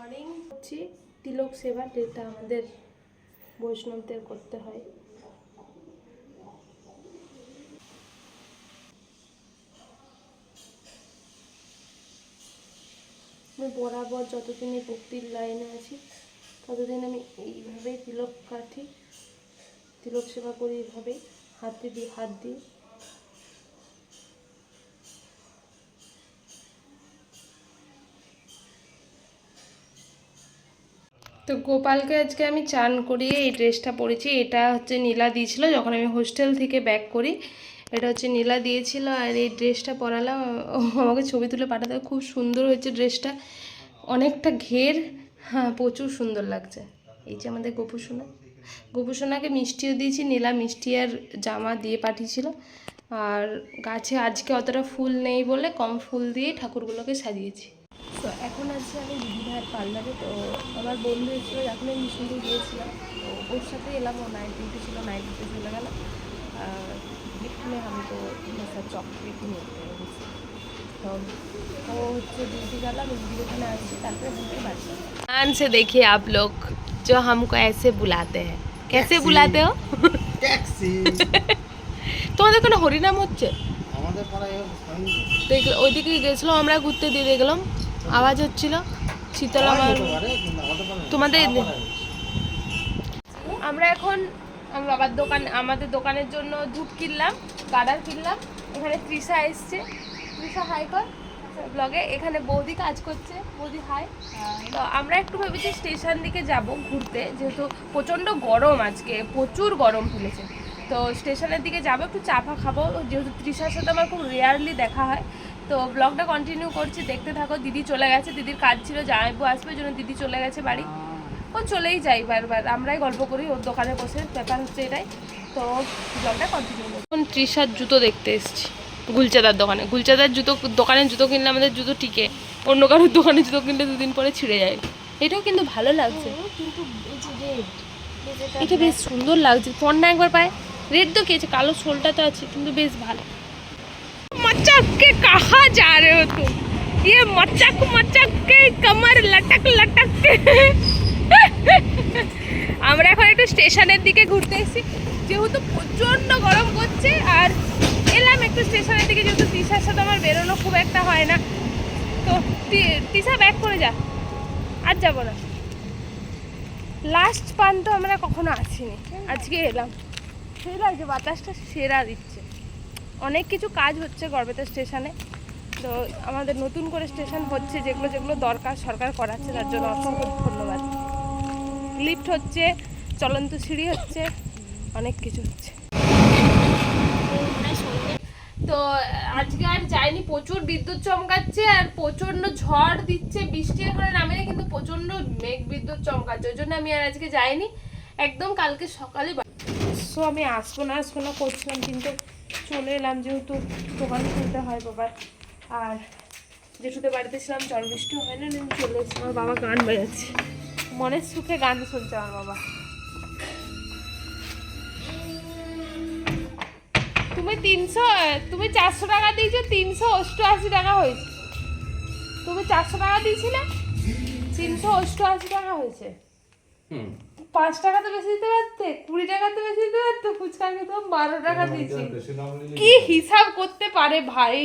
Morning হচ্ছে তিলক সেবা যেটা আমাদের বৈষ্ণবদের করতে হয়। আমি বরাবর যতদিন এই ভক্তির লাইনে আছি, ততদিন আমি এইভাবেই তিলক কাঠি, তিলক সেবা করি এইভাবেই, হাতে দিয়ে, হাত দিয়ে। তো গোপালকে আজকে আমি চান করিয়ে এই ড্রেসটা পরেছি। এটা হচ্ছে নীলা দিয়েছিল যখন আমি হোস্টেল থেকে ব্যাক করি। এটা হচ্ছে নীলা দিয়েছিল আর এই ড্রেসটা পরালাম। আমাকে ছবি তুলে পাঠাতে খুব সুন্দর হয়েছে ড্রেসটা। অনেকটা ঘের। হ্যাঁ প্রচুর সুন্দর লাগছে। এই যে আমাদের গোপুসোনা। গোপুসোনাকে মিষ্টিও দিয়েছি। নীলা মিষ্টি আর জামা দিয়ে পাঠিয়েছিল। আর গাছে আজকে অতটা ফুল নেই বলে কম ফুল দিয়ে ঠাকুরগুলোকে সাজিয়েছি। তো এখন আছে আমি দিদিভাইয়ের পার্লারে তো আমার বন্ধু এসেছিল যখন আমি মিশনে গিয়েছিলাম তো ওর সাথে এলাম ও নাইট ডিউটি ছিল নাইট ডিউটি চলে গেল আর এখানে আমি তো মেসা চকলেট নিয়ে গেছি তো ও হচ্ছে ডিউটি গেল আমি দিদির ওখানে আসছি তারপরে ঘুরতে বাড়ি ध्यान से देखिए आप लोग जो हमको ऐसे बुलाते हैं कैसे बुलाते हो ট্যাক্সি তোমাদের কোনো হরিনাম হচ্ছে আমাদের পাড়ায় আমি দেখলো ওইদিকে গেছিলাম আমরা ঘুরতে দিয়ে দেখলাম আওয়াজ হচ্ছিল শীতলা মার হতে পারে কিন্তু আমাদের পাড়ায় না। তোমাদের আমার। আমরা এখন আমার বাবার দোকান আমাদের দোকানের জন্য দুধ কিনলাম গাডার কিনলাম। এখানে তৃষা এসছে। তৃষা হাই কর। ব্লগে এখানে বৌদি কাজ করছে। বৌদি হাই তো আমরা একটু ভেবেছি স্টেশন দিকে যাব ঘুরতে যেহেতু প্রচণ্ড গরম আজকে প্রচুর গরম ফেলেছে তো স্টেশনের দিকে যাব একটু চা ফা খাব। যেহেতু তৃষার সাথে আমার খুব রেয়ারলি দেখা হয় তো ব্লগটা কন্টিনিউ করছি দেখতে থাকো দিদি চলে গেছে দিদির কাজ ছিল জামাইবু আসবে জন্য দিদি চলে গেছে বাড়ি। ও চলেই যাই বারবার আমরাই গল্প করি ওর দোকানে বসে ব্যাপার হচ্ছে এটাই। তো ব্লগটা কন্টিনিউ এখন তৃষার জুতো দেখতে এসেছি গুলচাদার দোকানে। গুলচাদার জুতো দোকানের জুতো কিনলে আমাদের জুতো টিকে অন্য কারোর দোকানে জুতো কিনলে দুদিন পরে ছিঁড়ে যায়। এটাও কিন্তু ভালো লাগছে। এটা বেশ সুন্দর লাগছে না একবার পায়। রেড তো কি আছে কালো সোলটা তো আছে কিন্তু বেশ ভালো। मचक के कहा जा रहे हो तुम ये मचक मचक के कमर लटक लटक के আমরা এখন একটু স্টেশনের দিকে ঘুরতে এসেছি যেহেতু প্রচণ্ড গরম করছে আর এলাম একটু স্টেশনের দিকে যেহেতু তিশার সাথে আমার বেরোনো খুব একটা হয় না তো তি- তিশা ব্যাক করে যা আর যাবো না লাস্ট পান্ত আমরা কখনো আসিনি আজকে এলাম সেই লাগছে বাতাসটা সেরা দিচ্ছে অনেক কিছু কাজ হচ্ছে গড়বেতা স্টেশনে। তো আমাদের নতুন করে স্টেশন হচ্ছে যেগুলো যেগুলো দরকার সরকার করাচ্ছে, তার জন্য অসংখ্য ধন্যবাদ। লিফট হচ্ছে, চলন্ত সিঁড়ি হচ্ছে, অনেক কিছু হচ্ছে। তো আজকে আর যাইনি, প্রচুর বিদ্যুৎ চমকাচ্ছে আর প্রচণ্ড ঝড় দিচ্ছে, বৃষ্টি এখানে নামে কিন্তু প্রচণ্ড মেঘ বিদ্যুৎ চমকাচ্ছে। ওই জন্য আমি আর আজকে যাইনি। একদম কালকে সকালে সো আমি আসব না আসব না, করছিলাম কিন্তু চলে এলাম যেহেতু দোকান খুলতে হয় বাবার আর জেঠুতে বাড়িতে ছিলাম জল বৃষ্টি হয় না, আমি চলে এসেছি। আমার বাবা গান বাজাচ্ছে। মনের সুখে গান শুনছে আমার বাবা। তুমি তিনশো, তুমি চারশো টাকা দিয়েছ, তিনশো অষ্টআশি টাকা হয়েছে। তুমি চারশো টাকা দিয়েছিলে, তিনশো অষ্টআশি টাকা হয়েছে। পাঁচ টাকা তো বেশি দিতে পারতে? কুড়ি টাকা তো বেশি দিতে পারতো? ফুচকাকে তো বারো টাকা দিয়েছি কি হিসাব করতে পারে ভাই?